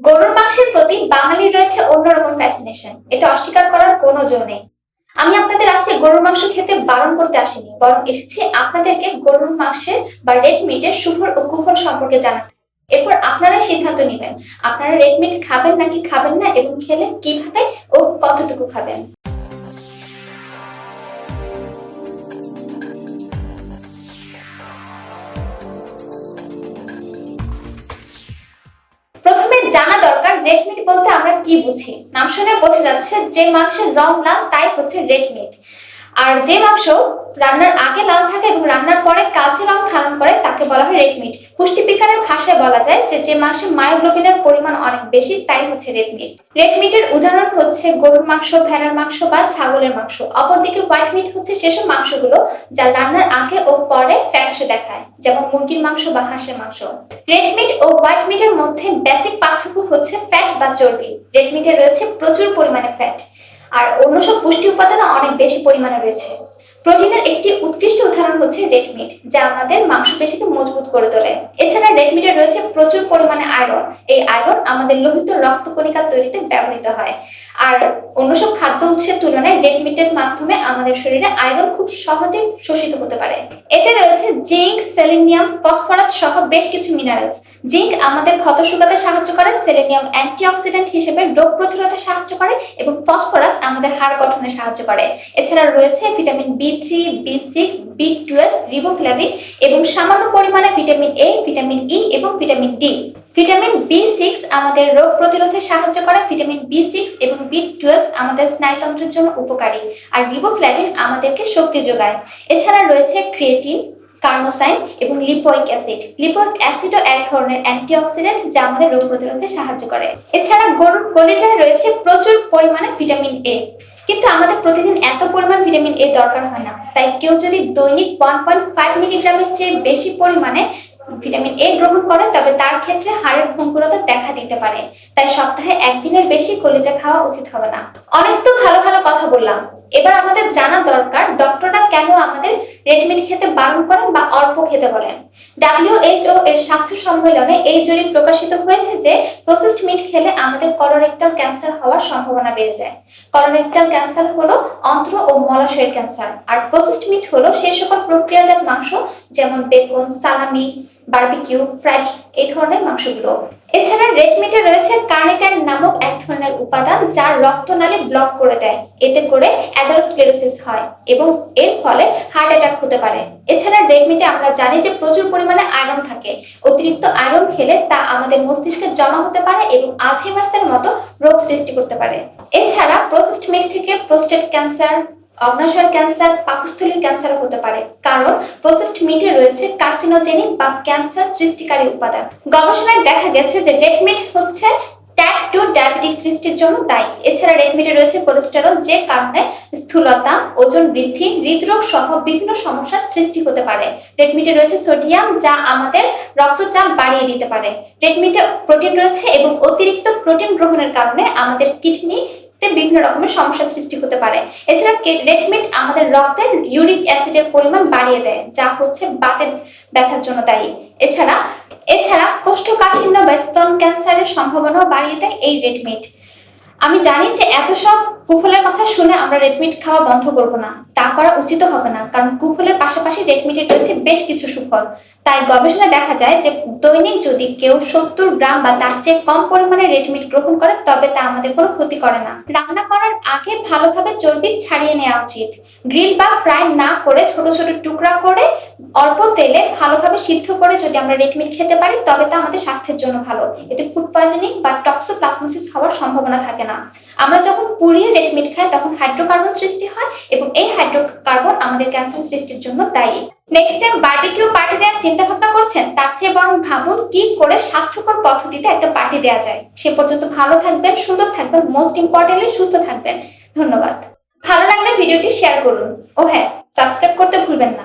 গরুর মাংসের প্রতি বাঙালির রয়েছে অন্যরকম ফ্যাসিনেশন এটা অস্বীকার করার কোনো জো নেই। আমি আপনাদের আজকে গরুর মাংস খেতে বারণ করতে আসিনি, বরং এসেছি আপনাদেরকে গরুর মাংসের বা রেড মিটের শুভর ও কুফল সম্পর্কে জানাতে। এরপর আপনারা সিদ্ধান্ত নেবেন, আপনারা রেড মিট খাবেন নাকি খাবেন না এবং খেলে কীভাবে ও কতটুকু খাবেন। কি বুঝি? নাম শুনে বোঝা যাচ্ছে যে মাংসের রং লাল তাই হচ্ছে রেড মিট আর যে মাংস রান্নার আগে লাল থাকে এবং রান্নার পরে কালচে রং ধারণ করে, তাকে বলা হয় রেড মিট পুষ্টিবিজ্ঞানের ভাষায় বলা যায় যে যে মাংসে মায়োগ্লোবিনের পরিমাণ অনেক বেশি, তাই হচ্ছে রেড মিট রেড মিটের উদাহরণ হচ্ছে গরুর মাংস, ভেড়ার মাংস বা ছাগলের মাংস। অপরদিকে হোয়াইট মিট হচ্ছে সেসব মাংসগুলো যা রান্নার আগে ও পরে ফ্যাকাশে দেখায়, যেমন মুরগির মাংস বা হাঁসের মাংস। রেড মিট ও হোয়াইট মিটের মধ্যে বেসিক পার্থক্য হচ্ছে ফ্যাট বা চর্বি। রেড মিটে রয়েছে প্রচুর পরিমাণে ফ্যাট আর অন্য সব পুষ্টি উপাদানও অনেক বেশি পরিমাণে রয়েছে। প্রোটিনের একটি উৎকৃষ্ট উদাহরণ হচ্ছে রেড মিট যা আমাদের মাংসপেশিকে মজবুত করে তোলে। এছাড়া রেড মিটে রয়েছে প্রচুর পরিমাণে আয়রন এই আয়রন আমাদের লোহিত রক্তকণিকা তৈরিতে ব্যবহৃত হয়। আর অন্য সব খাদ্য উৎসের তুলনায় রেড মিটের মাধ্যমে আমাদের শরীরে আয়রন খুব সহজে শোষিত হতে পারে। এতে রয়েছে জিঙ্ক সেলেনিয়াম ফসফরাস সহ বেশ কিছু মিনারেলস জিঙ্ক আমাদের ক্ষত শুকাতে সাহায্য করে, সেলেনিয়াম অ্যান্টিঅক্সিডেন্ট হিসেবে রোগ প্রতিরোধে সাহায্য করে এবং ফসফরাস আমাদের হাড় গঠনে সাহায্য করে। এছাড়া রয়েছে vitamin B three B six B twelve riboflavin এবং সামান্য পরিমাণে ভিটামিন এ ভিটামিন ই এবং vitamin D vitamin B six আমাদের রোগ প্রতিরোধে সাহায্য করে, ভিটামিন বি সিক্স এবং বি টুয়েলভ আমাদের স্নায়ুতন্ত্রের জন্য উপকারী। আর রিবোফ্লাভিন আমাদেরকে শক্তি যোগায়। এছাড়া রয়েছে ক্রিয়েটিন কার্নোসাইন এবং লিপোইক অ্যাসিড। লিপোইক অ্যাসিডও এক ধরনের অ্যান্টিঅক্সিডেন্ট যা আমাদের রোগ প্রতিরোধে সাহায্য করে। এছাড়া গরুর কলিজায় রয়েছে প্রচুর পরিমাণে ভিটামিন এ কিন্তু আমাদের প্রতিদিন এত পরিমাণ ভিটামিন এ দরকার হয় না। তাই কেউ যদি দৈনিক ওয়ান পয়েন্ট ফাইভ মিলিগ্রামের চেয়ে বেশি পরিমাণে ভিটামিন এ গ্রহণ করে, তবে তার ক্ষেত্রে হাড়ের ভঙ্গুরতা দেখা দিতে পারে। তাই সপ্তাহে একদিনের বেশি কলিজা খাওয়া উচিত হবে না। অনেক তো ভালো ভালো কথা বললাম। এবার আমাদের জানা দরকার ডক্টররা কেন আমাদের রেড মিট খেতে বারণ করেন বা অল্প খেতে বলেন? ডাব্লিউএইচও এর স্বাস্থ্য সম্মেলনে এই জরিপ প্রকাশিত হয়েছে যে প্রসেসড মিট খেলে আমাদের কলোরেক্টাল ক্যান্সার হওয়ার সম্ভাবনা বেড়ে যায়। কলোরেক্টাল ক্যান্সার হলো অন্ত্র ও মলাশয়ের ক্যান্সার আর প্রসেসড মিট হলো সেই সকল প্রক্রিয়াজাত মাংস, যেমন বেকন সালামি বারবিকিউ ফ্রাইড এই ধরনের মাংসগুলো। এছাড়া রেড মিটে রয়েছে কার্নিটাইন নামক এক ধরনের উপাদান যা রক্তনালী ব্লক করে দেয়। এতে করে অ্যাথেরোস্ক্লেরোসিস হয় এবং এর ফলে হার্ট অ্যাটাক হতে পারে। এছাড়া রেড মিটে আমরা জানি যে প্রচুর পরিমাণে আয়রন থাকে। অতিরিক্ত আয়রন খেলে তা আমাদের মস্তিষ্কে জমা হতে পারে এবং আলঝেইমার্সের মতো রোগ সৃষ্টি করতে পারে। এছাড়া প্রসেসড মিট থেকে প্রোস্টেট ক্যান্সার অগ্নাশয়ের ক্যান্সার, পাকস্থলীর ক্যান্সার হতে পারে। কারণ প্রসেসড মিটে রয়েছে কার্সিনোজেনিক বা ক্যান্সার সৃষ্টিকারী উপাদান। গবেষণায় দেখা গেছে যে রেড মিট হচ্ছে টাইপ টু ডায়াবেটিক সৃষ্টির জন্য দায়ী। এছাড়া রেড মিটে রয়েছে কোলেস্টেরল যে কারণে স্থূলতা, ওজন বৃদ্ধি, হৃদরোগ সহ বিভিন্ন সমস্যার সৃষ্টি হতে পারে। রেড মিটে রয়েছে সোডিয়াম যা আমাদের রক্তচাপ বাড়িয়ে দিতে পারে। রেড মিটে প্রোটিন রয়েছে এবং অতিরিক্ত প্রোটিন গ্রহণের কারণে আমাদের কিডনি বিভিন্ন রকমের সমস্যা সৃষ্টি হতে পারে। এছাড়া রেড আমাদের রক্তের ইউরিক অ্যাসিডের পরিমাণ বাড়িয়ে দেয়, যা হচ্ছে বাতের ব্যথার জন্য দায়ী। এছাড়া এছাড়া কোষ্ঠকাঠিন্য বা স্তন ক্যান্সারের সম্ভাবনাও বাড়িয়ে দেয় এই রেড মিট আমি জানি যে এত সব কুফলের কথা শুনে আমরা রেড মিট খাওয়া বন্ধ করব না। তা করা উচিত হবে না। কারণ কুফলের পাশাপাশি রেড মিটে রয়েছে বেশ কিছু সুফল। তাই গবেষণায় দেখা যায় যে দৈনিক যদি কেউ সত্তর গ্রাম বা তার চেয়ে কম পরিমাণে রেড মিট গ্রহণ করে, তবে তা আমাদের কোনো ক্ষতি করে না। রান্না করার আগে ভালোভাবে চর্বি ছাড়িয়ে নেওয়া উচিত। গ্রিল বা ফ্রাই না করে ছোট ছোট টুকরা করে অল্প তেলে ভালোভাবে সিদ্ধ করে যদি আমরা রেড মিট খেতে পারি, তবে তা আমাদের স্বাস্থ্যের জন্য ভালো। এতে ফুড পয়জনিং বা টক্সোপ্লাজমোসিস হওয়ার সম্ভাবনা থাকে না। আমরা যখন পুড়িয়ে রেড মিট খাই, তখন হাইড্রোকার্বন সৃষ্টি হয় এবং এই হাইড্রোকার্বন আমাদের ক্যান্সার সৃষ্টির জন্য দায়ী। নেক্সট টাইম বার্বিকিউ পার্টি দেওয়ার চিন্তা ভাবনা করছেন, তার চেয়ে বরং ভাবুন কি করে স্বাস্থ্যকর পদ্ধতিতে একটা পার্টি দেওয়া যায়। সে পর্যন্ত ভালো থাকবেন, সুন্দর থাকবেন মোস্ট ইম্পর্টেন্টলি সুস্থ থাকবেন। ধন্যবাদ। ভালো লাগলে ভিডিওটি শেয়ার করুন। ও হ্যাঁ সাবস্ক্রাইব করতে ভুলবেন না।